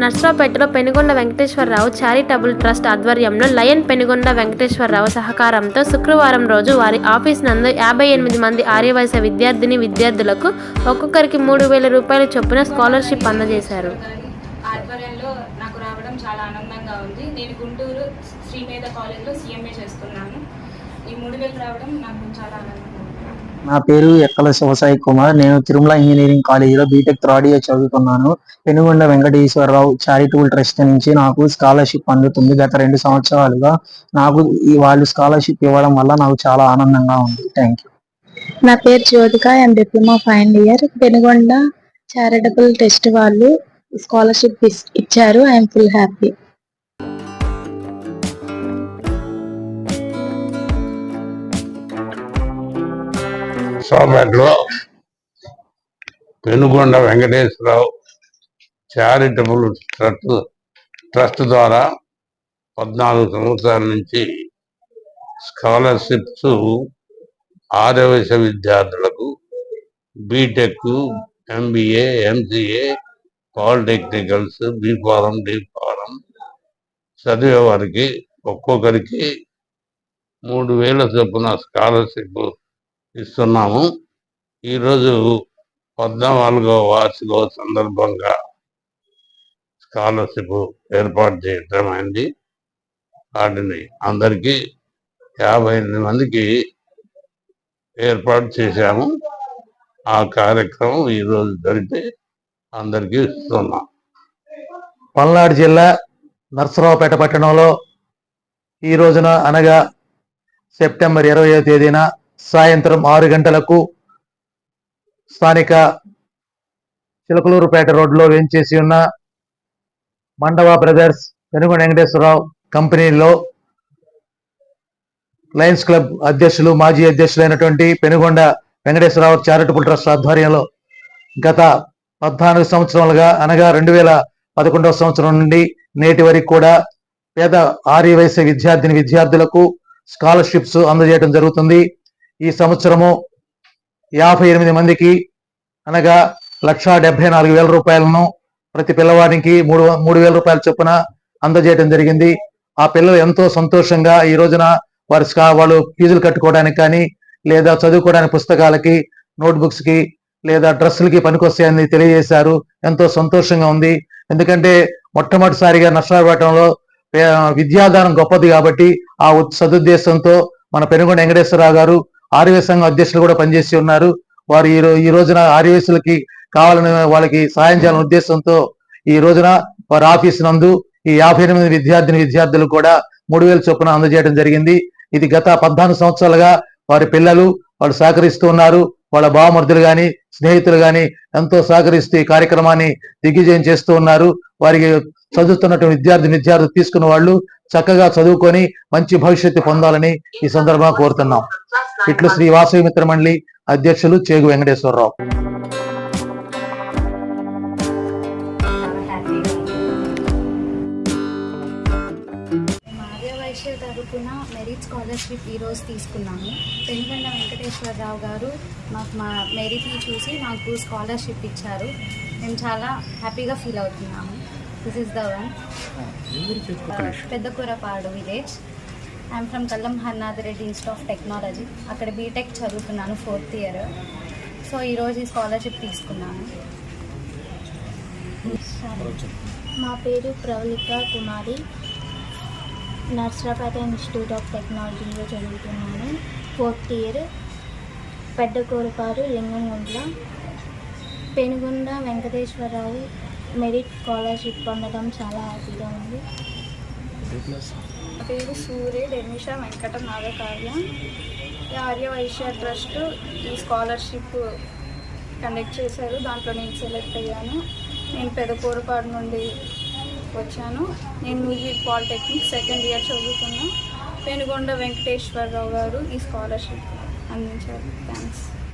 నర్సరావుపేటలో Penugonda Venkateswararao charitable trust ఆధ్వర్యంలో lion Penugonda Venkateswararao సహకారంతో శుక్రవారం రోజు వారి ఆఫీస్ నందు యాభై ఎనిమిది మంది ఆర్యవయస విద్యార్థిని విద్యార్థులకు ఒక్కొక్కరికి మూడు వేల రూపాయల చొప్పున స్కాలర్షిప్ అందజేశారు. ఆధ్వర్యంలో నాకు రావడం చాలా ఆనందంగా ఉంది. నేను గుంటూరు శ్రీమేధ కాలేజ్లో సీఎంఏ చేస్తున్నాను. ఈ మూడు వేలు రావడం నాకు చాలా ఆనందంగా నా పేరు ఎక్కల శివసాయి కుమార్. నేను తిరుమల ఇంజనీరింగ్ కాలేజీలో బీటెక్ థర్డ్ ఇయర్ చదువుతున్నాను పెనుగొండ వెంకటేశ్వరరావు చారిటబుల్ ట్రస్ట్ నుంచి నాకు స్కాలర్షిప్ అందుతుంది గత రెండు సంవత్సరాలుగా. నాకు ఈ వాళ్ళు స్కాలర్షిప్ ఇవ్వడం వల్ల నాకు చాలా ఆనందంగా ఉంది. థ్యాంక్ యూ నా పేరు Jyothika. And diploma final year Penugonda charitable trust వాళ్ళు స్కాలర్షిప్ ఇచ్చారు. I'm full happy సోమేటలో Penugonda Venkateswararao charitable trust trust ద్వారా పద్నాలుగు సంవత్సరాల నుంచి స్కాలర్షిప్స్ ఆరవశ విద్యార్థులకు BTech MBA MCA polytechnicals BPharm pharm చదివే వారికి ఒక్కొక్కరికి మూడు వేల చొప్పున స్కాలర్షిప్ ఇస్తున్నాము. ఈరోజు పద్నాలుగో వార్షికోత్సవ సందర్భంగా స్కాలర్షిప్ ఏర్పాటు చేయటం అయింది. వాటిని అందరికీ యాభై ఎనిమిది మందికి ఏర్పాటు చేశాము. ఆ కార్యక్రమం ఈరోజు జరిపి అందరికీ ఇస్తున్నాం. పల్నాడు జిల్లా నర్సరావుపేట పట్టణంలో ఈ రోజున అనగా సెప్టెంబర్ ఇరవయో తేదీన సాయంత్రం ఆరు గంటలకు స్థానిక చిలకలూరుపేట రోడ్లో వేంచేసి ఉన్న మండవ బ్రదర్స్ వెనుగొండ వెంకటేశ్వరరావు కంపెనీలో లయన్స్ క్లబ్ అధ్యక్షులు మాజీ అధ్యక్షులైనటువంటి పెనుగొండ వెంకటేశ్వరరావు చారిటబుల్ ట్రస్ట్ ఆధ్వర్యంలో గత పద్నాలుగు సంవత్సరాలుగా అనగా రెండు వేల పదకొండవ సంవత్సరం నుండి నేటి వరకు కూడా పేద ఆర్యవయస విద్యార్థిని విద్యార్థులకు స్కాలర్షిప్స్ అందజేయడం జరుగుతుంది. ఈ సంవత్సరము యాభై ఎనిమిది మందికి అనగా లక్షా డెబ్బై నాలుగు వేల రూపాయలను ప్రతి పిల్లవాడికి మూడు మూడు వేల రూపాయల చొప్పున అందజేయడం జరిగింది. ఆ పిల్లలు ఎంతో సంతోషంగా ఈ రోజున వారి వాళ్ళు ఫీజులు కట్టుకోవడానికి కానీ లేదా చదువుకోవడానికి పుస్తకాలకి నోట్బుక్స్కి లేదా డ్రెస్సులకి పనికొస్తాయని తెలియజేశారు. ఎంతో సంతోషంగా ఉంది. ఎందుకంటే మొట్టమొదటిసారిగా నర్సరాపేటంలో విద్యాదానం గొప్పది కాబట్టి ఆ ఉత్- సదుద్దేశంతో మన పెనుగొండ వెంకటేశ్వరరావు గారు ఆర్యవ సంఘం అధ్యక్షులు కూడా పనిచేసి ఉన్నారు. వారు ఈ ఈ రోజున ఆర్యవేసులకి కావాలని వాళ్ళకి సాయం చేయాలనే ఉద్దేశంతో ఈ రోజున వారి ఆఫీస్ నందు ఈ యాభై ఎనిమిది విద్యార్థిని విద్యార్థులు కూడా మూడు వేల చొప్పున అందజేయడం జరిగింది. ఇది గత పద్నాలుగు సంవత్సరాలుగా వారి పిల్లలు వాళ్ళు సహకరిస్తూ ఉన్నారు. వాళ్ళ బావమర్దులు కానీ స్నేహితులు కానీ ఎంతో సహకరిస్తూ ఈ కార్యక్రమాన్ని దిగ్విజయం చేస్తూ ఉన్నారు. వారికి చదువుతున్నటువంటి విద్యార్థి విద్యార్థులు తీసుకున్న వాళ్ళు చక్కగా చదువుకొని మంచి భవిష్యత్తు పొందాలని ఈ సందర్భంగా కోరుతున్నాం. ఇట్లు శ్రీ వాసవి మిత్ర మండలి అధ్యక్షులు చేగు వెంకటేశ్వరరావు. తరపున మెరిట్ స్కాలర్షిప్ ఈరోజు తీసుకున్నాము. పెనుగొండ వెంకటేశ్వరరావు గారు మాకు మా మెరిట్ని చూసి మాకు స్కాలర్షిప్ ఇచ్చారు. మేము చాలా హ్యాపీగా ఫీల్ అవుతున్నాము. This is the one Peddakurapadu village. I'm from Kallam Harnath Reddy institute of technology అక్కడ బీటెక్ చదువుతున్నాను ఫోర్త్ ఇయర్ సో ఈరోజు ఈ స్కాలర్షిప్ తీసుకున్నాను. మా పేరు ప్రవళిక కుమారి. నర్సరాపేట ఇన్స్టిట్యూట్ ఆఫ్ టెక్నాలజీలో చదువుతున్నాను. ఫోర్త్ ఇయర్ కోరుకారు లింగంగుంట్ల పెనుగొండ వెంకటేశ్వరరావు మెరిట్ స్కాలర్షిప్ పొందడం చాలా హ్యాపీగా ఉంది. పేరు సూర్య డెమిష వెంకట నాగకార్య ఆర్య వైశ్య ట్రస్ట్ ఈ స్కాలర్షిప్ కండక్ట్ చేశారు. దాంట్లో నేను సెలెక్ట్ అయ్యాను. నేను పెదకూరపాడు నుండి వచ్చాను. నేను మ్యూజిక్ పాలిటెక్నిక్ సెకండ్ ఇయర్ చదువుతున్నా. పెనుగొండ వెంకటేశ్వరరావు గారు ఈ స్కాలర్షిప్ అందించారు. థ్యాంక్స్